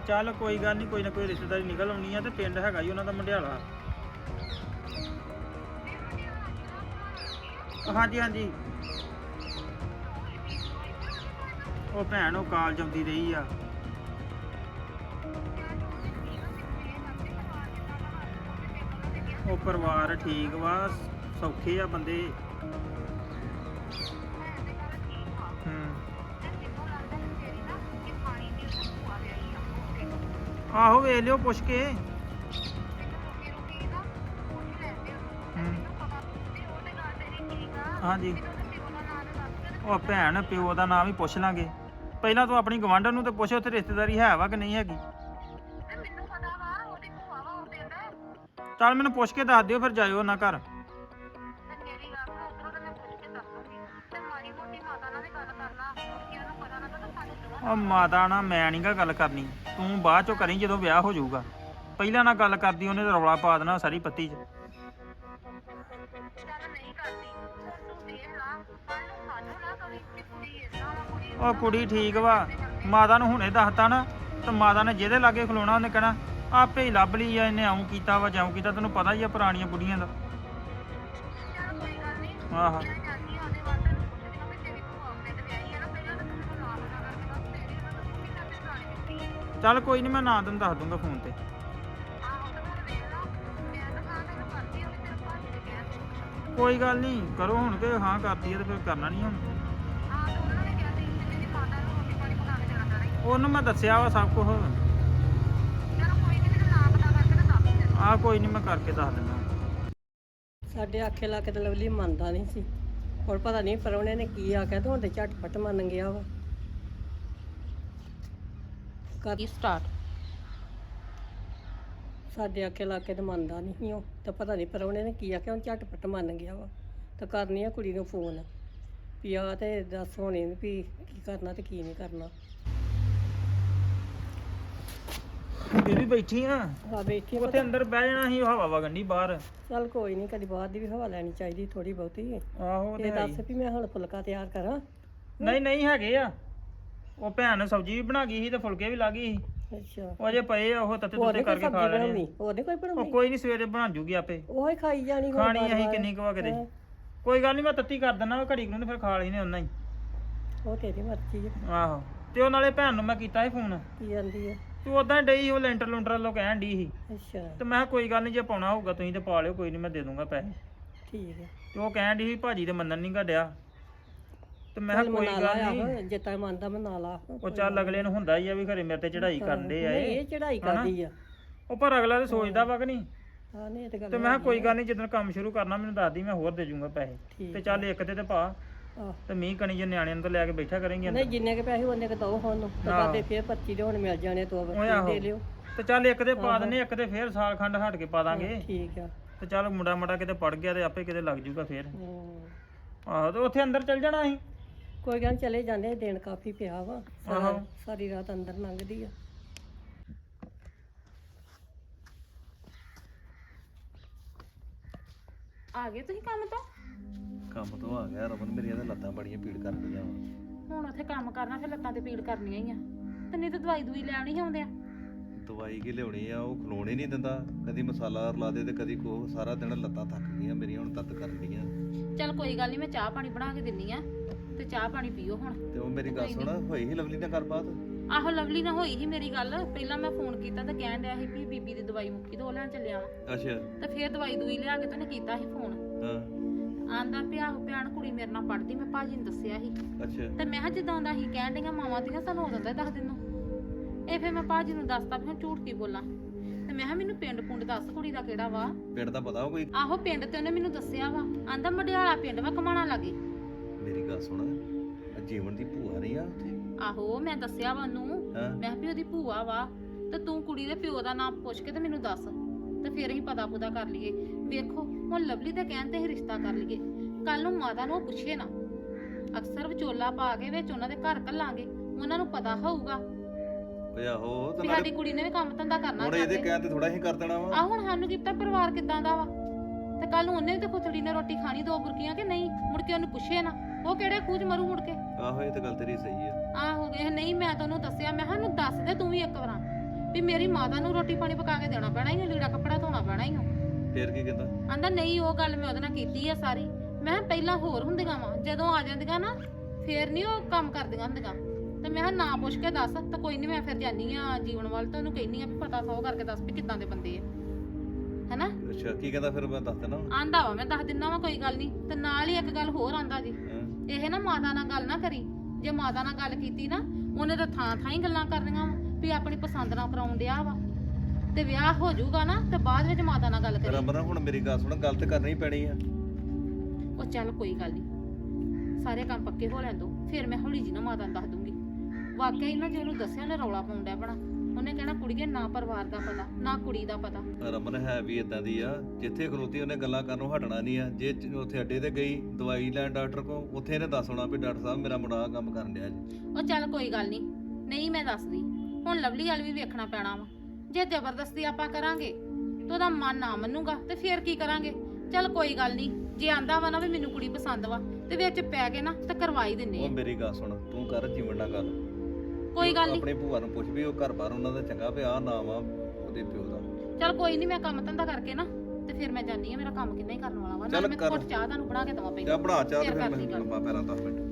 ਉਹ ਚੱਲ ਕੋਈ ਗੱਲ ਨਹੀਂ ਕੋਈ ਨਾ ਕੋਈ ਰਿਸ਼ਤੇਦਾਰੀ ਨਿਕਲ ਆਉਣੀ ਆ ਤੇ ਪਿੰਡ ਹੈਗਾ ਹੀ ਉਹਨਾਂ ਦਾ ਮੰਡਿਆਲਾ। ਹਾਂਜੀ ਹਾਂਜੀ। ਉਹ ਭੈਣ, ਉਹ ਕਾਲਜ ਆਉਂਦੀ ਰਹੀ ਆ। ਉਹ ਪਰਿਵਾਰ ਠੀਕ ਵਾ, ਸੌਖੇ ਆ ਬੰਦੇ। ਆਹੋ ਵੇਖ ਲਿਓ, ਪੁੱਛ ਕੇ। ਹੂੰ ਹਾਂਜੀ। ਉਹ ਭੈਣ, ਪਿਓ ਦਾ ਨਾਮ ਹੀ ਪੁੱਛ ਲਾਂਗੇ। ਪਹਿਲਾਂ ਤੂੰ ਆਪਣੀ ਗਵਾਂਢਣ ਨੂੰ ਤੇ ਪੁੱਛ, ਉੱਥੇ ਰਿਸ਼ਤੇਦਾਰੀ ਹੈ ਵਾ ਕਿ ਨਹੀਂ ਹੈਗੀ? ਚੱਲ ਮੈਨੂੰ ਪੁੱਛ ਕੇ ਦੱਸ ਦਿਓ, ਫਿਰ ਜਾਇਓ ਉਹਨਾਂ ਘਰ। ਉਹ ਮਾਤਾ ਨਾ ਤਾਂ ਸਾਨੂੰ ਦੋਵਾਂ ਮੈਂ ਨਹੀਂਗਾ ਗੱਲ ਕਰਨੀ। ਤੂਂ ਬਾਅਦ ਚੋਂ ਕਰੀ ਜਦੋਂ ਵਿਆਹ ਹੋ ਜਾਊਗਾ। ਪਹਿਲਾਂ ਨਾਲ ਗੱਲ ਕਰਦੀ, ਉਹਨੇ ਤਾਂ ਰੌਲਾ ਪਾ ਦੇਣਾ ਸਾਰੀ ਪੱਤੀ 'ਚ। ਉਹ ਕੁੜੀ ਠੀਕ ਵਾ, ਮਾਤਾ ਨੂੰ ਹੁਣੇ ਦੱਸਤਾ ਨਾ, ਤੇ ਮਾਤਾ ਨੇ ਜਿਹਦੇ ਲਾਗੇ ਖਲੋਣਾ, ਉਹਨੇ ਕਹਿਣਾ, ਆਪੇ ਹੀ ਲੱਭ ਲਈ ਆ, ਇਹਨੇ ਆਉਂ ਕੀਤਾ ਵਾ, ਜਾਉਂ ਕੀਤਾ, ਤੈਨੂੰ ਪਤਾ ਹੀ ਆ ਪੁਰਾਣੀਆਂ ਬੁੱਢੀਆਂ ਦਾ। ਚੱਲ ਆਹ। ਚੱਲ ਕੋਈ ਨਹੀਂ, ਮੈਂ ਨਾਂ ਤੈਨੂੰ ਦੱਸ ਦੂੰਗਾ ਫੋਨ ਤੇ। ਹੁਣ ਕੋਈ ਗੱਲ ਨਹੀਂ, ਕਰੋ ਹੁਣ ਕਿ ਹਾਂ ਕਰਦੀ ਆ ਤੇ ਫਿਰ ਕਰਨਾ ਨਹੀਂ ਹੁਣ। ਉਹਨੂੰ ਮੈਂ ਦੱਸਿਆ ਵਾ ਸਭ ਕੁਝ ਚਲੋ ਕੋਈ ਨਹੀਂ ਆ ਕੋਈ ਨਹੀਂ ਮੈਂ ਕਰਕੇ ਦੱਸ ਦਿੰਦਾ। ਸਾਡੇ ਆਖੇ ਲਾ ਕੇ ਤੇ ਲਵਲੀ ਮੰਨਦਾ ਨਹੀਂ ਸੀ। ਹੁਣ ਪਤਾ ਨਹੀਂ ਪਰਉਣੇ ਨੇ ਕੀ ਆਖਿਆ ਤੇ ਹੁਣ ਤੇ ਝਟਪਟ ਮੰਨ ਗਿਆ ਵਾ। ਕੀ ਸਟਾਰਟ ਸਾਡੇ ਆਖੇ ਲਾ ਕੇ ਤੇ ਮੰਨਦਾ ਨਹੀਂ ਸੀ ਉਹ ਤੇ ਪਤਾ ਨਹੀਂ ਪਰਉਣੇ ਨੇ ਕੀ ਆਖਿਆ ਹੁਣ ਝਟਪਟ ਮੰਨ ਗਿਆ ਵਾ। ਤੇ ਕਰਨੀ ਆ ਕੁੜੀ ਨੂੰ ਫੋਨ ਵੀ ਆ ਤੇ ਦੱਸ ਹੋਣੀ ਵੀ ਕੀ ਕਰਨਾ ਤੇ ਕੀ ਨਹੀਂ ਕਰਨਾ। ਬੀਬੀ ਬੈਠੀ ਆ। ਆ ਬੈਠੀ ਆ ਉੱਥੇ ਅੰਦਰ ਬਹਿ ਜਾਣਾ ਸੀ ਹਵਾ ਵਗੰਡੀ ਬਾਹਰ। ਚੱਲ ਕੋਈ ਨਹੀਂ ਕਦੀ ਬਾਹਰ ਦੀ ਵੀ ਹਵਾ ਲੈਣੀ ਚਾਹੀਦੀ ਥੋੜੀ ਬਹੁਤੀ। ਆਹੋ ਤੇ ਹੈ ਹੀ। ਦੱਸ ਵੀ ਮੈਂ ਹੁਣ ਫੁਲਕਾ ਤਿਆਰ ਕਰਾਂ। ਨਹੀਂ ਨਹੀਂ ਹੈਗੇ ਆ। ਉਹ ਭੈਣ ਨੇ ਸਬਜ਼ੀ ਵੀ ਬਣਾ ਗਈ ਸੀ ਤੇ ਫੁਲਕੇ ਵੀ ਲਾ ਗਈ ਸੀ। ਅੱਛਾ। ਉਹ ਅਜੇ ਪਏ ਆ ਉਹ ਤੱਤੇ ਕੋਈ ਕਰਕੇ ਖਾ ਲੈਣੇ ਬਣਾਉਣੀ? ਹੋਰ ਨੀ ਕੋਈ ਉਹ ਬਣਾਉਣੀ ਕੋਈ ਨਹੀਂ ਸਵੇਰੇ ਬਣਾ ਜੂਗੀ ਆਪੇ। ਉਹ ਹੀ ਖਾਈ ਜਾਣੀ ਹੁਣ ਖਾਣੀ ਅਸੀਂ ਬਾਰ-ਬਾਰ। ਕਿੰਨੀ ਕੁ ਵਗਦੇ ਹੈਂ। ਕੋਈ ਗੱਲ ਨਹੀਂ ਮੈਂ ਤੱਤੀ ਕਰ ਦਿੰਦਾ ਘੜੀ ਕੁ ਨੂੰ ਤੇ ਫਿਰ ਖਾ ਲਈ ਨੇ ਉਹਨਾਂ ਹੀ। ਉਹ ਤੇਰੀ ਮਰਜ਼ੀ ਹੈ ਆਹੋ। ਤੇ ਉਹ ਨਾਲੇ ਭੈਣ ਨੂੰ ਮੈਂ ਕੀਤਾ ਸੀ ਫੋਨ। ਕੀ ਜਾਂਦੀ ਹੈ ਤੂੰ ਉਦਾਂ ਡਈ ਉਹ ਲੈਂਟਰ ਲੁੰਟਰ ਲੋ ਕਹਿਣ ਡਈ ਸੀ। ਅੱਛਾ। ਤੇ ਮੈਂ ਕਿਹਾ ਕੋਈ ਗੱਲ ਨਹੀਂ ਜੇ ਪਾਉਣਾ ਹੋਊਗਾ ਤੁਸੀਂ ਤੇ ਪਾ ਲਿਓ ਕੋਈ ਨਹੀਂ ਮੈਂ ਦੇ ਦੂੰਗਾ ਪੈਸੇ। ਠੀਕ ਹੈ ਤੇ ਉਹ ਕਹਿਣ ਡਈ ਸੀ ਭਾਜੀ ਤੇ ਮੰਨਣ ਨਹੀਂ ਘੜਿਆ ਤੇ ਮੈਂ ਕਿਹਾ ਕੋਈ ਗੱਲ ਨਹੀਂ। ਜੇ ਤਾਂ ਮੰਨਦਾ ਉਹ ਚੱਲ ਅਗਲੇ ਨੂੰ ਹੁੰਦਾ ਹੀ ਆ ਵੀ ਘਰੇ ਮੇਰੇ ਤੇ ਚੜਾਈ ਕਰਨ ਦੇ ਆ ਇਹ ਇਹ ਚੜਾਈ ਹਨਾ? ਕਰਦੀ ਆ। ਉਹ ਪਰ ਅਗਲਾ ਤੇ ਸੋਚਦਾ ਵਾ ਕਿ ਨਹੀਂ। ਹਾਂ ਨਹੀਂ ਇਹ ਤੇ ਗੱਲ ਤੇ ਮੈਂ ਕਿਹਾ ਕੋਈ ਗੱਲ ਨਹੀਂ ਜਦੋਂ ਕੰਮ ਸ਼ੁਰੂ ਕਰਨਾ ਮੈਨੂੰ ਦੱਸ ਦੀ ਮੈਂ ਹੋਰ ਦੇ ਜੂੰਗਾ ਪੈਸੇ। ਤੇ ਚੱਲ ਇੱਕ ਤੇ ਤੇ ਪਾ। ਤੇ ਮੀਂਹ ਕਣੀ ਜੇ ਨਿਆਣਿਆਂ ਨੂੰ ਤਾਂ ਲੈ ਕੇ ਬੈਠਾ ਕਰਾਂਗੇ ਨਹੀਂ ਜਿੰਨੇ ਕੇ ਪੈਸੇ ਉਹਨੇ ਕੇ ਦੋ ਹੁਣ ਤਾਂ ਆਹੋ। ਬਾਅਦ ਫਿਰ 25 ਦੇ ਹੁਣ ਮਿਲ ਜਾਣੇ ਤੋਂ। ਦੇ ਲਿਓ। ਤੇ ਚੱਲ ਇੱਕ ਦੇ ਪਾ ਦਿੰਨੇ ਇੱਕ ਦੇ ਫੇਰ ਸਾਲ ਖੰਡ ਹਟ ਕੇ ਪਾ ਦਾਂਗੇ। ਠੀਕ ਆ। ਤੇ ਚੱਲ ਮੁੰਡਾ ਮਟਾ ਕਿਤੇ ਪੜ ਗਿਆ ਤੇ ਆਪੇ ਕਿਤੇ ਲੱਗ ਜੂਗਾ ਫੇਰ। ਆਹੋ ਤੇ ਉੱਥੇ ਅੰਦਰ ਚੱਲ ਜਾਣਾ ਅਸੀਂ। ਕੋਈ ਗੱਲ ਨੀ, ਚਲੇ ਜਾਂਦੇ ਦਿਨ ਕਾਫੀ ਪਿਆ ਵਾ ਸਾਰਾ- ਆਹੋ। ਸਾਰੀ ਰਾਤ ਅੰਦਰ ਲੰਘਦੀ ਆ। ਆ ਗਏ ਤੁਸੀਂ ਕੰਮ ਤੋਂ? ਕੰਮ ਤੋਂ ਆ ਗਿਆ ਰਮਨ ਮੇਰੀਆਂ ਤਾਂ ਲੱਤਾਂ ਬੜੀਆਂ ਪੀੜ ਕਰਦੀਆਂ ਵਾ। ਹੁਣ ਉੱਥੇ ਕੰਮ ਕਰਨਾ ਫਿਰ ਲੱਤਾਂ ਤੇ ਪੀੜ ਕਰਨੀਆਂ ਹੀ ਆ। ਤੇ ਨਹੀਂ ਤੇ ਦਵਾਈ ਦੂਈ ਲੈਣੀ ਆਉਂਦੇ ਆ। ਦਵਾਈ ਕੀ ਲਿਆਉਣੀ ਆ ਉਹ ਖਲੋਣ ਨਹੀਂ ਦਿੰਦਾ। ਕਦੀ ਮਸਾਲਾ ਰਲਾ ਦੇ ਤੇ ਕਦੀ ਕੋ ਸਾਰਾ ਦਿਨ ਲੱਤਾਂ ਥੱਕ ਗਈਆਂ ਮੇਰੀਆਂ ਹੁਣ ਤੱਤ ਕਰਨ ਚੱਲ ਕੋਈ ਗੱਲ ਨਹੀਂ ਮੈਂ ਚਾਹ ਪਾਣੀ ਬਣਾ ਕੇ ਦਿੰਨੀ ਆ। ਤੇ ਚਾਹ ਪਾਣੀ ਪੀਓ ਹੁਣ। ਤੇ ਉਹ ਮੇਰੀ ਗੱਲ ਸੁਣ ਹੋਈ ਹੀ ਲਵਲੀ ਨਾਲ ਗੱਲਬਾਤ? ਆਹੋ ਲਵਲੀ ਨਾਲ ਹੋਈ ਸੀ ਮੇਰੀ ਗੱਲ। ਪਹਿਲਾਂ ਮੈਂ ਫੋਨ ਕੀਤਾ ਤੇ ਕਹਿਣ ਡਿਆ ਸੀ ਵੀ ਬੀਬੀ ਦੀ ਦਵਾਈ ਮੁੱਕੀ ਤੇ ਉਹ ਲੈਣ ਚੱਲਿਆ ਵਾਂ। ਅੱਛਾ। ਤੇ ਫਿਰ ਦਵਾਈ ਦੂਈ ਲਿਆ ਕੇ ਤੇ ਉਹਨੇ ਕੀਤਾ ਸੀ ਫੋਨ। ਹਾਂ। ਆਂਦਾ ਆਹੋ ਭੈਣ ਕੁੜੀ ਮੇਰੇ ਨਾਲ ਪੜਦੀ ਮੈਂ ਭਾਜੀ ਨੂੰ ਦੱਸਿਆ ਸੀ। ਅੱਛਾ। ਤੇ ਮੈਂ ਕਿਹਾ ਜਿੱਦਾਂ ਦਾ ਹੀ ਕਹਿਣ ਡੀਆਂ ਮਾਵਾਂ ਦੀਆਂ ਸਾਨੂੰ ਉਦੋਂ ਦਾ ਦੱਸ ਦਿੰਨੋ। ਇਹ ਫਿਰ ਮੈਂ ਭਾਜੀ ਨੂੰ ਦੱਸਤਾ ਵੀ ਹੁਣ ਝੂਠ ਕੀ ਬੋਲਾਂ। ਤੇ ਮੈਂ ਕਿਹਾ ਮੈਨੂੰ ਪਿੰਡ ਪੁੰਡ ਦੱਸ ਕੁੜੀ ਦਾ ਕਿਹੜਾ ਵਾ। ਪਿੰਡ ਦਾ ਪਤਾ ਉਹ ਕੋਈ? ਆਹੋ ਪਿੰਡ ਤੇ ਉਹਨੇ ਮੈਨੂੰ ਦੱਸਿਆ ਵਾ। ਆਂਦਾ ਮਡਿਆਲਾ ਪਿੰਡ ਵਾ ਕਮਾਣਾ ਲਾਗੇ ਗੱਲ ਸੁਣ। ਆਹ ਜੀਵਨ ਦੀ ਭੂਆ ਨਹੀਂ ਆ ਉੱਥੇ? ਆਹੋ ਮੈਂ ਦੱਸਿਆ ਵਾ ਉਹਨੂੰ। ਹਾਂ। ਮੈਂ ਕਿਹਾ ਵੀ ਉਹਦੀ ਭੂਆ ਵਾ। ਤੇ ਤੂੰ ਕੁੜੀ ਦੇ ਪਿਓ ਦਾ ਨਾਮ ਪੁੱਛ ਕੇ ਤੇ ਮੈਨੂੰ ਦੱਸ। ਤੇ ਫਿਰ ਅਸੀਂ ਪਤਾ ਪੁਦਾ ਕਰ ਲਈਏ। ਵੇਖੋ ਹੁਣ ਲਵਲੀ ਦੇ ਕਹਿਣ ਤੇ ਹੀ ਰਿਸ਼ਤਾ ਕਰ ਲਈਏ। ਕੱਲ ਨੂੰ ਮਾਤਾ ਨੂੰ ਉਹ ਪੁੱਛੇ ਨਾ। ਅਕਸਰ ਵਿਚੋਲਾ ਪਾ ਕੇ ਵਿੱਚ ਉਹਨਾਂ ਦੇ ਘਰ ਕੱਲਾਂਗੇ ਉਹਨਾਂ ਨੂੰ ਪਤਾ ਹੋਊਗਾ। ਓਏ ਆਹੋ ਤੇ ਵੀ ਨਾਲੇ ਸਾਡੀ ਕੁੜੀ ਨੇ ਵੀ ਕੰਮ ਧੰਦਾ ਕਰਨਾ ਹੁਣ ਇਹਦੇ ਕਹਿਣ ਤੇ ਥੋੜਾ ਹੀ ਕਰ ਦੇਣਾ ਵਾ। ਆ ਹੁਣ ਸਾਨੂੰ ਕੀਤਾ ਪਰਿਵਾਰ ਕਿਦਾਂ ਦਾ ਵਾ। ਤੇ ਕੱਲ ਨੂੰ ਉਹਨੇ ਵੀ ਤੇ ਖੁਚੜੀ ਨੇ ਰੋਟੀ ਖਾਣੀ ਦੋ ਬੁਰਕੀਆਂ ਕਿ ਨਹੀਂ? ਮੁੜ ਕੇ ਉਹਨੂੰ ਪੁੱਛੇ ਨਾ। ਉਹ ਕਿਹੜੇ ਖੂਜ ਮਰੂ ਮੁੜ ਕੇ? ਆਹੋ ਇਹ ਤੇ ਗੱਲ ਤੇਰੀ ਸਹੀ ਆ। ਆਹੋ ਇਹ ਨਹੀਂ ਮੈਂ ਤੈਨੂੰ ਦੱਸਿਆ ਮੈਂ ਸਾਨੂੰ ਦੱਸ ਦੇ ਤੂੰ ਵੀ ਇੱਕ ਵਾਰਾਂ ਵੀ ਮੇਰੀ ਮਾਤਾ ਨੂੰ ਰੋਟੀ ਪਾਣੀ ਪਕਾ ਕੇ ਦੇਣਾ ਪੈਣਾ ਹੀ ਲੀੜਾ ਕੱਪੜਾ ਧੋਣਾ ਪੈਣਾ ਹੀ ਫੇਰ ਕੀ ਕਹਿੰਦਾ? ਆਂਦਾ ਨਹੀਂ ਉਹ ਗੱਲ ਮੈਂ ਉਹਦੇ ਨਾਲ ਕੀਤੀ ਆ ਸਾਰੀ। ਮੈਂ ਕਿਹਾ ਪਹਿਲਾਂ ਹੋਰ ਹੁੰਦੀਆਂ ਵਾ ਜਦੋਂ ਆ ਜਾਂਦੀਆਂ ਨਾ ਫੇਰ ਨਹੀਂ ਉਹ ਕੰਮ ਕਰਦੀਆਂ ਹੁੰਦੀਆਂ। ਤੇ ਮੈਂ ਕਿਹਾ ਨਾ ਪੁੱਛ ਕੇ ਦੱਸ ਤਾਂ ਕੋਈ ਨਹੀਂ ਮੈਂ ਫਿਰ ਜਾਨੀ ਆ ਜੀਵਨ ਵੱਲ ਤੇ ਉਹਨੂੰ ਕਹਿੰਨੀ ਆ ਵੀ ਪਤਾ ਸੌ ਕਰਕੇ ਦੱਸ ਵੀ ਕਿੱਦਾਂ ਦੇ ਬੰਦੇ ਆ। ਹੈਨਾ? ਅੱਛਾ ਕੀ ਕਹਿੰਦਾ ਫਿਰ ਮੈਂ ਦੱਸ ਦੇਣਾ। ਆਂਦਾ ਵਾ ਮੈਂ ਦੱਸ ਦਿੰਨਾ ਵਾ ਕੋਈ ਗੱਲ ਨਹੀਂ ਤੇ ਨਾਲ ਹੀ ਇੱਕ ਗੱਲ ਹੋਰ ਆਂਦਾ ਜੀ। ਹਾਂ। ਇਹ ਨਾ ਮਾਤਾ ਨਾਲ ਗੱਲ ਨਾ ਕਰੀ ਜੇ ਮਾਤਾ ਨਾਲ ਗੱਲ ਕੀਤੀ ਨਾ ਉਹਨੇ ਤਾਂ ਥਾਂ ਥਾਂ ਹੀ ਗੱਲਾਂ ਕਰਨੀਆਂ ਵਾ ਵੀ ਆਪਣੀ ਪਸੰਦ ਨਾਲ ਕਰਾਉਣ ਡਿਆ ਵਾ। ਤੇ ਵਿਆਹ ਹੋ ਜਾਊਗਾ ਨਾ ਤੇ ਬਾਅਦ ਵਿੱਚ ਮਾਤਾ ਨਾਲ ਗੱਲ ਕਰੀ। ਰਮਨ ਹੁਣ ਮੇਰੀ ਗੱਲ ਸੁਣ ਗੱਲ ਤੇ ਕਰਨੀ ਪੈਣੀ ਆ। ਉਹ ਚੱਲ ਕੋਈ ਗੱਲ ਨਹੀਂ ਸਾਰੇ ਕੰਮ ਪੱਕੇ ਹੋ ਲੈਣ ਦੋ ਫਿਰ ਮੈਂ ਹੌਲੀ ਜੀ ਨਾ ਮਾਤਾ ਨੂੰ ਦੱਸ ਦੂੰਗੀ। ਵਾਕਿਆ ਹੀ ਨਾ ਜੇ ਉਹਨੂੰ ਦੱਸਿਆ ਉਹਨੇ ਰੌਲਾ ਡਿਆ ਬਣਾ ਉਹਨੇ ਕਹਿਣਾ ਕੁੜੀਏ ਨਾ ਪਰਿਵਾਰ ਦਾ ਪਤਾ ਨਾ ਕੁੜੀ ਦਾ ਪਤਾ। ਰਮਨ ਹੈ ਵੀ ਇਦਾਂ ਦੀ ਆ ਜਿੱਥੇ ਖਲੋਤੀ ਉਹਨੇ ਗੱਲਾਂ ਕਰਨੋਂ ਹਟਣਾ ਨਹੀਂ ਆ। ਜੇ ਚ- ਉੱਥੇ ਅੱਡੇ ਤੇ ਗਈ ਦਵਾਈ ਲੈਣ ਡਾਕਟਰ ਕੋ ਉੱਥੇ ਇਹਨੇ ਦੱਸ ਹੋਣਾ ਵੀ ਡਾਕਟਰ ਸਾਹਿਬ ਮੇਰਾ ਮੁੰਡਾ ਆਹ ਕੰਮ ਕਰਨ ਡਿਆ ਜੀ। ਉਹ ਚੱਲ ਕੋਈ ਗੱਲ ਨਹੀਂ ਨਹੀਂ ਮੈਂ ਦੱਸਦੀ। ਹੁਣ ਲਵਲੀ ਵਾਲ ਵੀ ਵੇਖਣਾ ਪੈਣਾ ਵਾ। ਜੇ ਜ਼ਬਰਦਸਤੀ ਆਪਾਂ ਕਰਾਂਗੇ ਤੇ ਉਹਦਾ ਮਨ ਨਾ ਮੰਨੂਗਾ ਤੇ ਫੇਰ ਕੀ ਕਰਾਂਗੇ? ਚੱਲ ਕੋਈ ਗੱਲ ਨਹੀਂ ਜੇ ਆਂਦਾ ਵਾ ਨਾ ਵੀ ਮੈਨੂੰ ਕੁੜੀ ਪਸੰਦ ਵਾ ਤੇ ਵਿੱਚ ਪੈ ਕੇ ਨਾ ਤੇ ਕਰਵਾਈ ਦਿੰਨੇ ਉਹ ਆ ਮੇਰੀ ਗੱਲ ਸੁਣ ਤੂੰ ਕਰ ਜੀਵਨ ਨਾਲ ਗੱਲ। ਕੋਈ ਗੱਲ ਨਹੀਂ ਆਪਣੀ ਭੂਆ ਨੂੰ ਪੁੱਛ ਵੀ ਉਹ ਘਰ ਬਾਰ ਉਹਨਾਂ ਦਾ ਚੰਗਾ ਪਿਆ ਨਾਮ ਆ ਉਹਦੇ ਪਿਓ ਦਾ। ਚੱਲ ਕੋਈ ਨਹੀਂ ਮੈਂ ਕੰਮ ਧੰਦਾ ਕਰਕੇ ਨਾ ਤੇ ਫਿਰ ਮੈਂ ਜਾਨੀ ਆ ਮੇਰਾ ਕੰਮ ਕਿੰਨਾ ਹੀ ਕਰਨ ਵਾਲਾ ਵਾ। ਨਾਲ ਮੈਂ। ਘੁੱਟ ਚਾਹ ਤੁਹਾਨੂੰ ਬਣਾ ਕੇ ਦਵਾਂ ਜਾ ਪਹਿਲਾਂ ਬਣਾ ਚਾਹ ਤੇ ਫਿਰ ਫਿਰ ਕਰਦੀ ਮੈਂ ਗੱਲ। ਲੰਮਾ ਪੈਰਾਂ 10 ਮਿੰਟ।